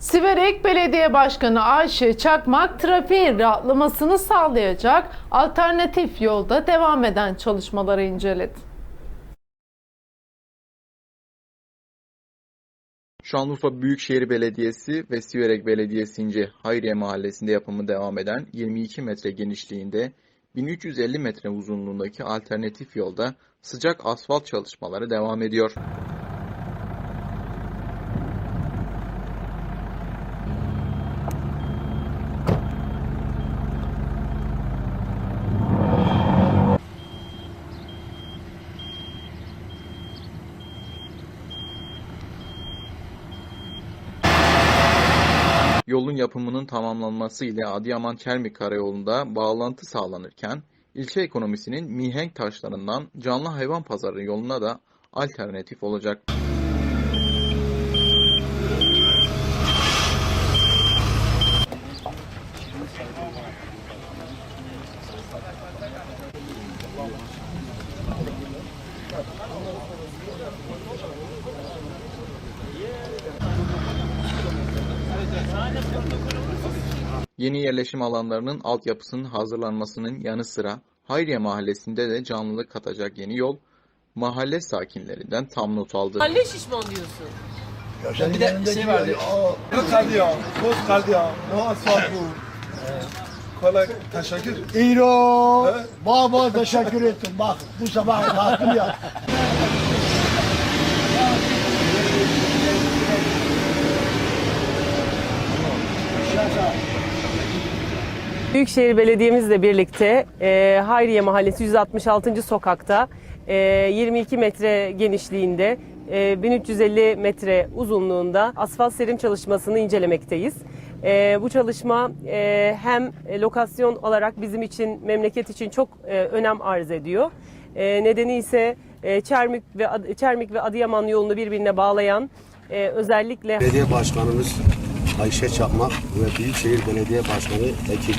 Siverek Belediye Başkanı Ayşe Çakmak trafiğin rahatlamasını sağlayacak alternatif yolda devam eden çalışmaları inceledi. Şanlıurfa Büyükşehir Belediyesi ve Siverek Belediyesi'nce Hayriye Mahallesi'nde yapımı devam eden 22 metre genişliğinde 1350 metre uzunluğundaki alternatif yolda sıcak asfalt çalışmaları devam ediyor. Yolun yapımının tamamlanması ile Adıyaman Çermik Karayolu'nda bağlantı sağlanırken, ilçe ekonomisinin mihenk taşlarından canlı hayvan pazarı yoluna da alternatif olacak. Yeni yerleşim alanlarının altyapısının hazırlanmasının yanı sıra Hayriye Mahallesi'nde de canlılık katacak yeni yol, mahalle sakinlerinden tam not aldı. Mahalle şişman diyorsun. Ya bir de şey vardı. Ya? Toz kaldı ya. Ne asfalt bu? Kolay teşekkür. İro, baba teşekkür ettim. Bak bu sabah kalktım ya. Büyükşehir Belediye'mizle birlikte e, Hayriye Mahallesi 166. sokakta e, 22 metre genişliğinde e, 1350 metre uzunluğunda asfalt serim çalışmasını incelemekteyiz. E, bu çalışma e, hem lokasyon olarak bizim için memleket için çok e, önem arz ediyor. E, nedeni ise e, Çermik ve Çermik ve Adıyaman yolunu birbirine bağlayan e, özellikle Belediye Başkanımız Ayşe Çakmak ve Büyükşehir Belediye Başkanı ekibi